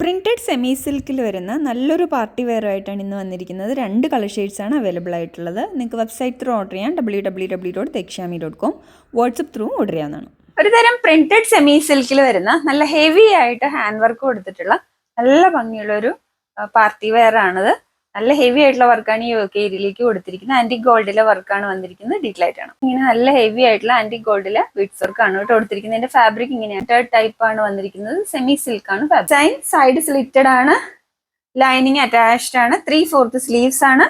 Printed semi സിൽക്കിൽ വരുന്ന നല്ലൊരു പാർട്ടി വെയർ ആയിട്ടാണ് ഇന്ന് വന്നിരിക്കുന്നത്. രണ്ട് കളർ ഷെയ്ഡ്സാണ് അവൈലബിൾ ആയിട്ടുള്ളത്. നിങ്ങൾക്ക് വെബ്സൈറ്റ് ത്രൂ ഓർഡർ ചെയ്യാം. W W W dot Dakshami dot com WhatsApp through order ചെയ്യാവുന്നതാണ്. ഒരു തരം പ്രിന്റഡ് സെമി സിൽക്കിൽ വരുന്ന നല്ല ഹെവി ആയിട്ട് ഹാൻഡ് വർക്ക് കൊടുത്തിട്ടുള്ള നല്ല ഭംഗിയുള്ള ഒരു പാർട്ടി വെയർ ആണിത്. നല്ല ഹെവി ആയിട്ടുള്ള വർക്കാണ് ഈ ഒക്കെ ഏരിയയിലേക്ക് കൊടുത്തിരിക്കുന്നത് ആന്റി ഗോൾഡിലെ വർക്കാണ് വന്നിരിക്കുന്നത്. ഡീറ്റെയിലായിട്ട് ആണ് ഇങ്ങനെ നല്ല ഹെവി ആയിട്ടുള്ള ആന്റി ഗോൾഡിലെ ബീഡ്സ് വർക്കാണ് കേട്ടോ കൊടുത്തിരിക്കുന്നത്. ഇതിന്റെ ഫാബ്രിക് ഇങ്ങനെയാണ് തേർഡ് ടൈപ്പ് ആണ് വന്നിരിക്കുന്നത്. സെമി സിൽക്ക് ആണ് സൈൻ സൈഡ് സ്ലിറ്റഡ് ആണ്. ലൈനിങ് അറ്റാച്ച്ഡ് ആണ്. ത്രീ ഫോർത്ത് സ്ലീവ്സ് ആണ്.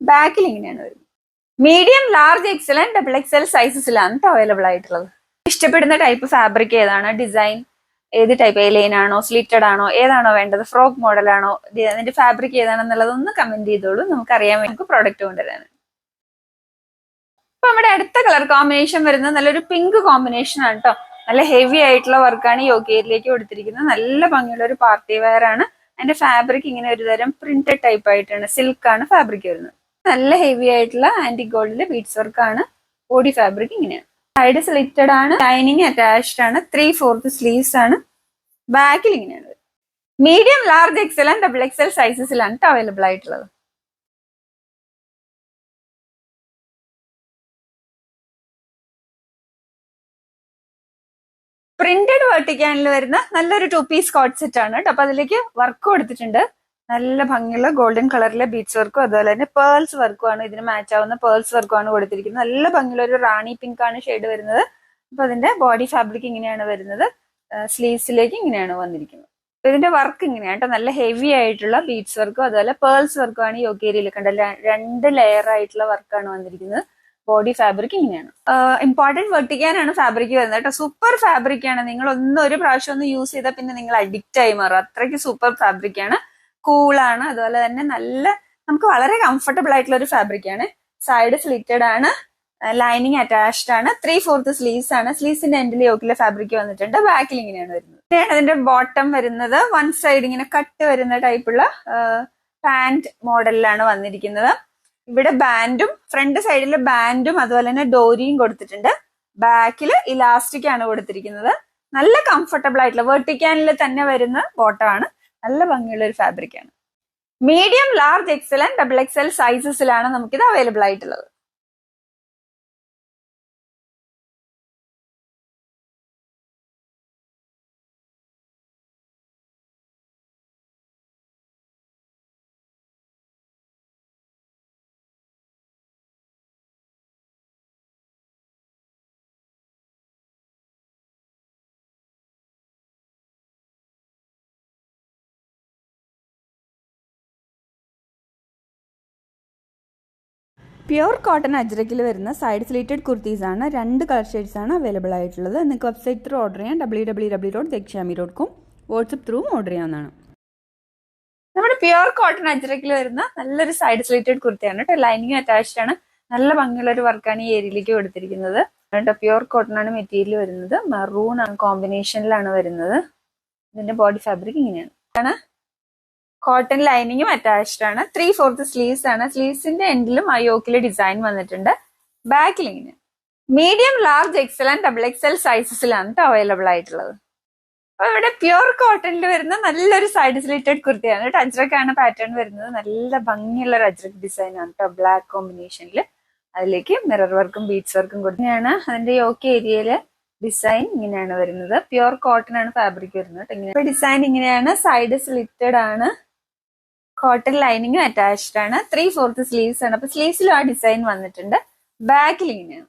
ബാക്കിൽ ഇങ്ങനെയാണ് വരുന്നത്. Medium large XL and double XL സൈസസിലാണ് available ആയിട്ടുള്ളത്. ഇഷ്ടപ്പെടുന്ന ടൈപ്പ് ഫാബ്രിക് ഏതാണ്? ഡിസൈൻ ഏത് ടൈപ്പ് എ ലൈൻ ആണോ സ്ലിറ്റഡ് ആണോ ഏതാണോ വേണ്ടത് ഫ്രോക്ക് മോഡൽ ആണോ അതിന്റെ ഫാബ്രിക് ഏതാണെന്നുള്ളത് ഒന്ന് കമന്റ് ചെയ്തോളൂ. നമുക്ക് അറിയാൻ വേണ്ടി നമുക്ക് പ്രോഡക്റ്റ് കൊണ്ടുവരാൻ അപ്പൊ നമ്മുടെ അടുത്ത കളർ കോമ്പിനേഷൻ വരുന്നത് നല്ലൊരു പിങ്ക് കോമ്പിനേഷൻ ആണ് കേട്ടോ നല്ല ഹെവി ആയിട്ടുള്ള വർക്കാണ് യോഗയിലേക്ക് കൊടുത്തിരിക്കുന്നത്. നല്ല ഭംഗിയുള്ള ഒരു പാർട്ടി വെയർ ആണ്. അതിന്റെ ഫാബ്രിക് ഇങ്ങനെ ഒരു തരം പ്രിന്റഡ് ടൈപ്പ് ആയിട്ടാണ് സിൽക്ക് ആണ് ഫാബ്രിക് വരുന്നത്. നല്ല ഹെവി ആയിട്ടുള്ള ആന്റി ഗോൾഡിലെ ബീഡ്സ് വർക്കാണ് ബോഡി ഫാബ്രിക് ഇങ്ങനെയാണ്. സൈഡ് സ്ലിറ്റഡ് ആണ്. ലൈനിങ് അറ്റാച്ച്ഡ് ആണ്. ത്രീ ഫോർത്ത് സ്ലീവ്സ് ആണ്. ബാക്കിൽ ഇങ്ങനെയാണ് medium large XL and double XL സൈസസിലാണ് available ആയിട്ടുള്ളത്. പ്രിന്റഡ് വെർട്ടിക്കാനിൽ വരുന്ന നല്ലൊരു ടു പീസ് കോട്ട് സെറ്റ് ആണ് കേട്ടോ അപ്പൊ അതിലേക്ക് വർക്ക് കൊടുത്തിട്ടുണ്ട്. നല്ല ഭംഗിയുള്ള ഗോൾഡൻ കളറിലെ ബീച്ച് വർക്കും അതുപോലെ തന്നെ പേൾസ് വർക്കും ആണ്. ഇതിന് മാച്ച് ആവുന്ന പേൾസ് വർക്കും ആണ് കൊടുത്തിരിക്കുന്നത്. നല്ല ഭംഗിയുള്ള ഒരു റാണി പിങ്ക് ആണ് ഷെയ്ഡ് വരുന്നത്. അപ്പൊ അതിന്റെ ബോഡി ഫാബ്രിക് ഇങ്ങനെയാണ് വരുന്നത്. സ്ലീവ്സിലേക്ക് ഇങ്ങനെയാണ് വന്നിരിക്കുന്നത്. അപ്പൊ ഇതിന്റെ വർക്ക് ഇങ്ങനെയാണ് നല്ല ഹെവി ആയിട്ടുള്ള ബീഡ്സ് വർക്കും അതുപോലെ പേൾസ് വർക്കും ആണ് യോഗേരിയിൽ കണ്ട രണ്ട് ലെയർ ആയിട്ടുള്ള വർക്കാണ് വന്നിരിക്കുന്നത്. ബോഡി ഫാബ്രിക് ഇങ്ങനെയാണ്. ഇമ്പോർട്ടന്റ് വെട്ടിക്കാനാണ് ഫാബ്രിക് വരുന്നത് കേട്ടോ. സൂപ്പർ ഫാബ്രിക് ആണ്. നിങ്ങൾ ഒന്ന് ഒരു പ്രാവശ്യം ഒന്ന് യൂസ് ചെയ്താൽ പിന്നെ നിങ്ങൾ അഡിക്റ്റ് ആയി മാറും. അത്രയ്ക്ക് സൂപ്പർ ഫാബ്രിക് ആണ്. കൂളാണ്. അതുപോലെ തന്നെ നല്ല നമുക്ക് വളരെ കംഫർട്ടബിൾ ആയിട്ടുള്ള ഒരു ഫാബ്രിക് ആണ്. സൈഡ് സ്ലിറ്റഡ് ആണ്. ലൈനിങ് അറ്റാച്ച്ഡ് ആണ്. ത്രീ ഫോർത്ത് സ്ലീവ്സ് ആണ്. സ്ലീവ്സിന്റെ എൻഡിൽ യോക്കിലെ ഫാബ്രിക് വന്നിട്ടുണ്ട്. ബാക്കിൽ ഇങ്ങനെയാണ് വരുന്നത്. പിന്നെയാണ് അതിന്റെ ബോട്ടം വരുന്നത്. വൺ സൈഡ് ഇങ്ങനെ കട്ട് വരുന്ന ടൈപ്പുള്ള പാന്റ് മോഡലിലാണ് വന്നിരിക്കുന്നത്. ഇവിടെ ബാൻഡും ഫ്രണ്ട് സൈഡിൽ ബാൻഡും അതുപോലെ തന്നെ ഡോരിയും കൊടുത്തിട്ടുണ്ട്. ബാക്കിൽ ഇലാസ്റ്റിക് ആണ് കൊടുത്തിരിക്കുന്നത്. നല്ല കംഫർട്ടബിൾ ആയിട്ടുള്ള വെർട്ടിക്കാനിൽ തന്നെ വരുന്ന ബോട്ടമാണ് നല്ല ഭംഗിയുള്ള ഒരു ഫാബ്രിക് ആണ്. Medium large XL and double XL സൈസസിലാണ് നമുക്കിത് അവൈലബിൾ ആയിട്ടുള്ളത്. പ്യുർ കോട്ടൺ അജ്രക്കിൽ വരുന്ന സൈഡ് സ്ലീറ്റഡ് കുർത്തീസ് ആണ്. രണ്ട് കളർ ഷെയ്ഡ്സ് ആണ് അവൈലബിൾ ആയിട്ടുള്ളത്. നിങ്ങൾക്ക് വെബ്സൈറ്റ് ത്രൂ ഓർഡർ ചെയ്യാം. W W W dot Dakshami dot com WhatsApp through order ചെയ്യാവുന്നതാണ്. നമ്മുടെ പ്യുർ കോട്ടൺ അജ്രക്കിൽ വരുന്ന നല്ലൊരു സൈഡ് സ്ലീറ്റഡ് കുർത്തിയാണ് കേട്ടോ. ലൈനിങ് അറ്റാച്ച്ഡ് ആണ്. നല്ല ഭംഗിയുള്ള ഒരു വർക്കാണ് ഈ ഏരിയയിലേക്ക് കൊടുത്തിരിക്കുന്നത്. കേട്ടോ പ്യുർ കോട്ടൺ ആണ് മെറ്റീരിയൽ വരുന്നത്. മറൂൺ ആണ് കോമ്പിനേഷനിലാണ് വരുന്നത്. ഇതിന്റെ ബോഡി ഫാബ്രിക് ഇങ്ങനെയാണ്. കോട്ടൺ ലൈനിങ്ങും അറ്റാച്ച്ഡ് ആണ്. ത്രീ ഫോർത്ത് സ്ലീവ്സ് ആണ്. സ്ലീവ്സിന്റെ എൻഡിലും ഐ യോക്കിലെ ഡിസൈൻ വന്നിട്ടുണ്ട്. ബാക്കിൽ ഇങ്ങനെ medium large XL and double XL സൈസസിലാണ് available ആയിട്ടുള്ളത്. അപ്പൊ ഇവിടെ പ്യുർ കോട്ടണിൽ വരുന്ന നല്ലൊരു സൈഡ് സ്ലിറ്റഡ് കുർത്തിയാണ്. കേട്ടോ അജ്രക്കാണ് പാറ്റേൺ വരുന്നത്. നല്ല ഭംഗിയുള്ള ഒരു അജ്രക് ഡിസൈൻ ആണ് കേട്ടോ ബ്ലാക്ക് കോമ്പിനേഷനിൽ അതിലേക്ക് മിറർ വർക്കും ബീഡ്സ് വർക്കും കൊടുത്തിയാണ് അതിന്റെ യോക്ക് ഏരിയയിൽ ഡിസൈൻ ഇങ്ങനെയാണ് വരുന്നത്. പ്യുർ കോട്ടൺ ആണ് ഫാബ്രിക് വരുന്നത് ഇങ്ങനെ. ഡിസൈൻ ഇങ്ങനെയാണ്. സൈഡ് സ്ലിറ്റഡ് ആണ്. കോട്ടൺ ലൈനിങ്ങും അറ്റാച്ച്ഡ് ആണ്. ത്രീ ഫോർത്ത് സ്ലീവ്സ് ആണ്. അപ്പൊ സ്ലീവ്സിലും ആ ഡിസൈൻ വന്നിട്ടുണ്ട്. ബാക്കിൽ ഇങ്ങനെയാണ്